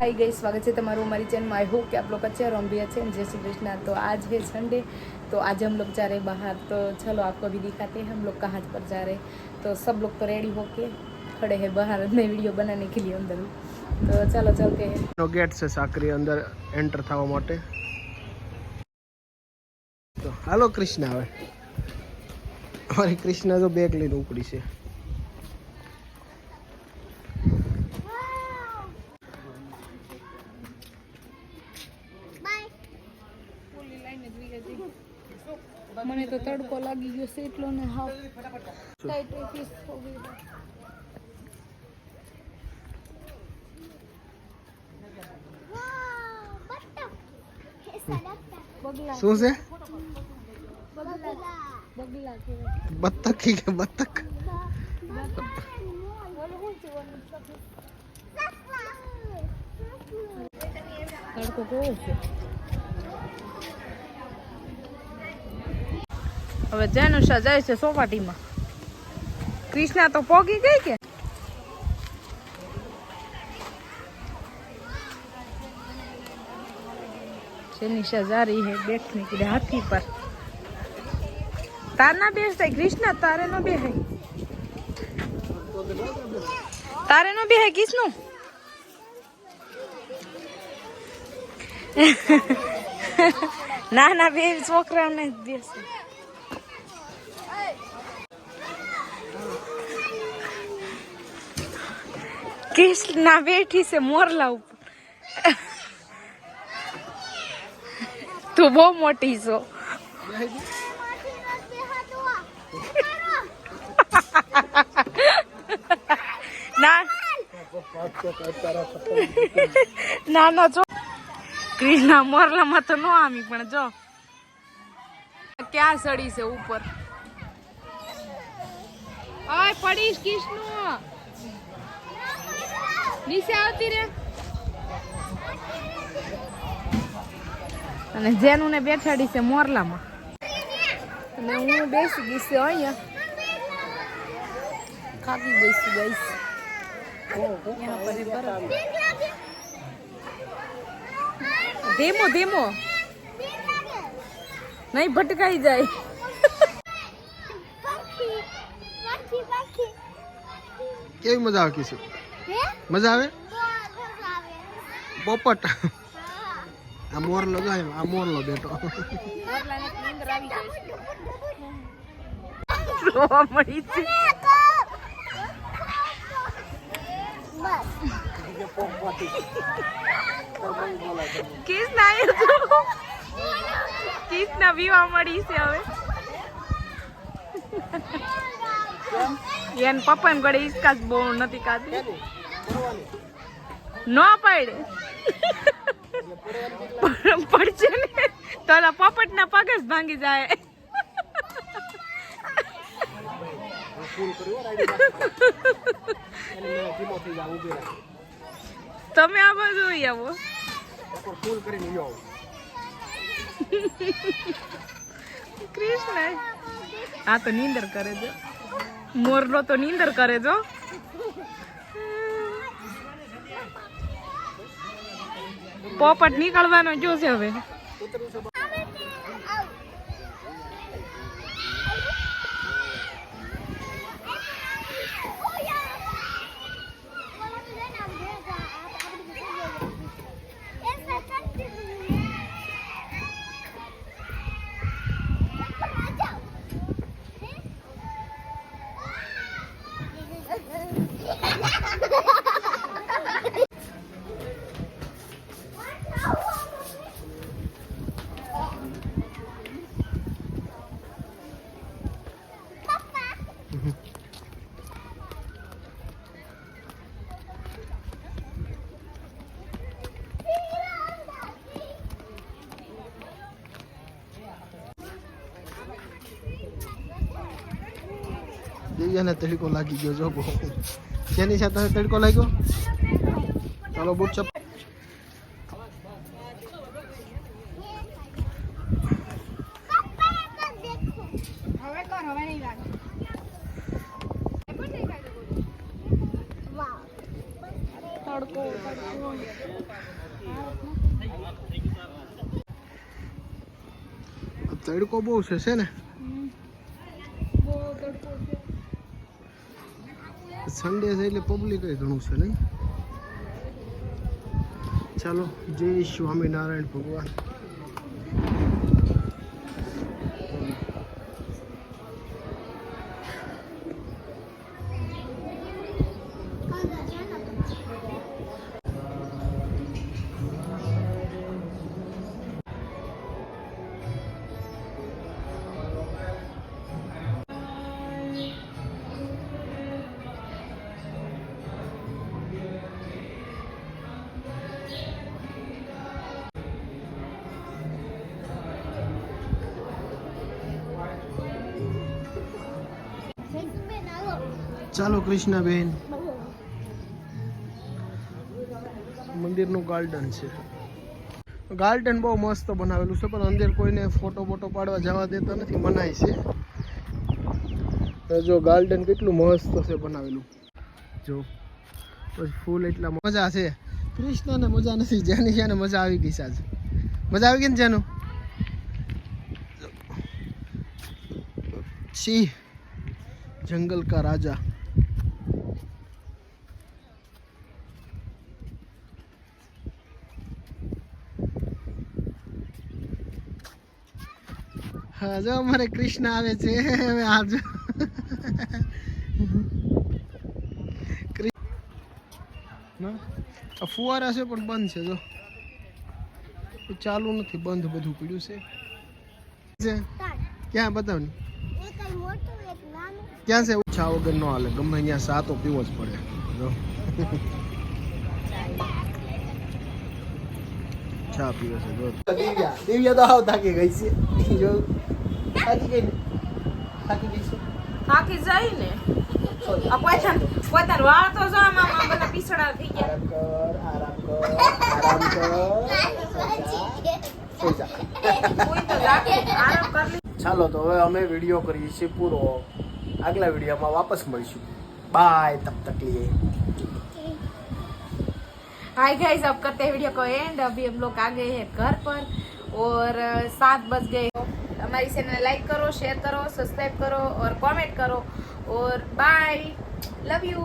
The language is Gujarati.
હાઈ ગઈ સ્વાગત છે તમારું हमारी चैनल में आई होप कि आप लोग अच्छे और हम भी अच्छे हैं जय श्री कृष्णा तो आज है संडे तो आज हम लोग जा रहे हैं बाहर तो चलो आपको भी दिखाते हैं हम लोग कहाँ पर जा रहे हैं तो सब लोग तो रेडी होके खड़े हैं बाहर में वीडियो बनाने के लिए अंदर तो चलो चलते हैं નો ગેટ છે સાકરી અંદર એન્ટર થવા માટે તો હાલો કૃષ્ણ હવે અમારી કૃષ્ણ તો બેગ લઈને ઉપડી છે મને તો તડકો લાગી ગયો છે એટલો ને હાવ. ટ્રાફિક હો ગઈ શું છે? બતક કે બતક તડકો કેવો છે? હવે જેનુષા જાય છે સોપાટીમાં. ક્રિષ્ના તો પોગી ગઈ કે? જેનિશા જારી હે બેઠ નીકળે હાથી પર. તાર ના બેસ થાય ક્રિષ્ના તારે નો બે તારે નો બે હે કિસનું ના ના, બે છોકરાઓને બેસે. કૃષ્ણા બેઠી છે મોરલા ઉપર તું બહુ મોટી છો. ના. ના ના જો ક્રિષ્ના મોરલામાં તો ન આમી પણ જો. ક્યાં સડી છે ઉપર? પડીશ કૃષ્ણ નીચે આવતી રે. અને જેનું ને બેઠાડી છે મોરલામાં. અને હું બેસી ગઈ છે અહીંયા. ખાકી બેસી ગઈ છે. ધીમો ધીમો. નહીં ભટકાઈ જાય. કેવી મજા આવતી છે? મજા આવે? પોપટ. આ મોરલો જાય આ મોરલો બેઠો રોવા મળી છે. કિસના આવ્યો કિસના વિવા મળી છે હવે. એન પપ્પા એમ ગળે ઈસકા બહુ નથી કાતી. ન પાડે. પડશે ને. તો પોપટ ના પગ જ ભાંગી જાય. તમે આ ઈ આવો. ફૂલ યો કૃષ્ણ. આ તો નીંદર કરે છે. મોરલો તો નીંદર કરે જો. પોપટ નીકળવાનો જોશે હવે? દિવ્યાને તડકો લાગી ગયો જો બહુ. જેની સાથે તડકો લાગ્યો? ચાલો બુટ ચપ તડકો બહુ છે છે ને બહુ તડકો છે સન્ડે છે એટલે પબ્લિક ઘણું છે નહીં? ચાલો જય સ્વામિનારાયણ ભગવાન. ચાલો કૃષ્ણાબેન. મંદિરનું ગાર્ડન છે. ગાર્ડન બહુ મસ્ત બનાવેલું છે, પણ અંદર કોઈને ફોટો ફોટો પાડવા જવા દેતા નથી, મનાય છે. જો ગાર્ડન કેટલું મસ્ત છે બનાવેલું. જો, પછી ફૂલ એટલા મજા છે. કૃષ્ણને મજા નથી, જેની છે મજા આવી ગઈ છે મજા આવી ગઈ ને જેનું? સિંહ જંગલ કા રાજા. જો અમારે કૃષ્ણ આવે છે હવે આજો કૃ- ના, આ ફુવારા છે પણ બંધ છે જો. ચાલુ નથી બંધ બધું પડ્યું છે. છે. ક્યાં બતાવ ક્યાં છે? ઓછા વગર નો હાલે ગમે ત્યાં સાતો પીવો જ પડે. જો. ચા પીવે છે જો. દિવ્યા દિવ્યા તો આવ થાકી ગઈ છે. જો. થાકી ગઈ ને થાકી ગઈ છે થાકી જાય ને આ કોઈ તાર- કોઈ તાર વાળ તો જો આમ આમ આમ બધા પીસડા થઈ ગયા આરામ કર આરામ કર આરામ કર સુઈ જા કોઈ તો જાગે આરામ કર લે ચાલો તો હવે અમે વિડીયો કરીએ છીએ પૂરો આગલા વિડીયોમાં વાપસ મળીશું બાય તબ તક લીએ हाय गाइस अब करते हैं वीडियो को एंड अभी हम लोग आ गए हैं घर पर और अ, सात बज गए हमारी चैनल लाइक करो शेयर करो सब्सक्राइब करो और कमेंट करो और बाय लव यू